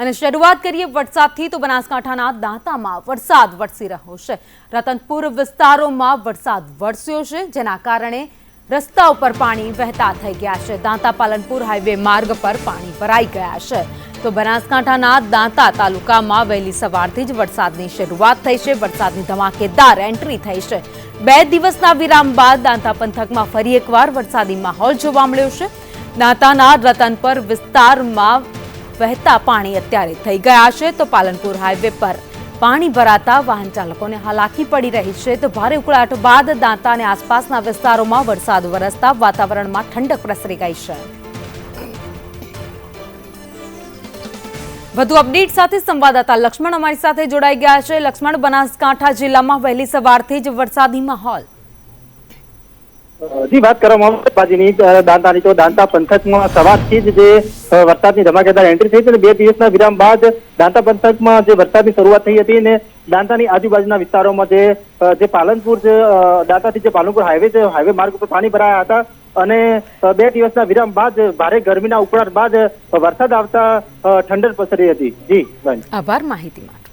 અને શરૂઆત કરીએ વરસાદથી તો બનાસકાંઠાના દાંતામાં વરસાદ વરસી રહ્યો છે. રતનપુર વિસ્તારોમાં વરસાદ વરસ્યો છે, જેના કારણે રસ્તા ઉપર પાણી વહેતા થઈ ગયા છે. દાંતા પાલનપુર હાઈવે માર્ગ પર પાણી ભરાઈ ગયા છે. તો બનાસકાંઠાના દાંતા તાલુકામાં વહેલી સવારથી જ વરસાદની શરૂઆત થઈ છે. વરસાદની ધમાકેદાર એન્ટ્રી થઈ છે. બે દિવસના વિરામ બાદ દાંતા પંથકમાં ફરી એકવાર વરસાદી માહોલ જોવા મળ્યો છે. દાંતાના રતનપર વિસ્તારમાં વહેતા પાણી અત્યારે થઈ ગયા છે તો પાલનપુર હાઈવે પર પાણી ભરાતા વાહન ચાલકોને હાલાકી પડી રહી છે તો ભારે ઉકળાટ બાદ દાંતા અને આસપાસના વિસ્તારોમાં વરસાદ વરસતા વાતાવરણમાં ઠંડક પ્રસરી ગઈ છે. વધુ અપડેટ સાથે સંવાદદાતા લક્ષ્મણ અમારી સાથે જોડાઈ ગયા છે. લક્ષ્મણ બનાસકાંઠા જિલ્લામાં વહેલી સવારથી જ વરસાદી માહોલ જી, વાત કરવામાં આવે બાજીની દાંતાની તો દાંતા પંથકમાં સવારથી જ જે વરસાદની ધમાકેદાર એન્ટ્રી થઈ અને બે દિવસના વિરામ બાદ દાંતા પંથકમાં જે વરસાદની શરૂઆત થઈ હતી અને દાંતાની આજુબાજુના વિસ્તારોમાં જે જે પાલનપુર જે દાંતાથી જે પાલનપુર હાઈવે છે હાઈવે માર્ગ ઉપર પાણી ભરાયા હતા અને બે દિવસના વિરામ બાદ ભારે ગરમીના ઉકળાટ બાદ વરસાદ આવતા ઠંડક પસરી હતી. જી આભાર માહિતી માટે.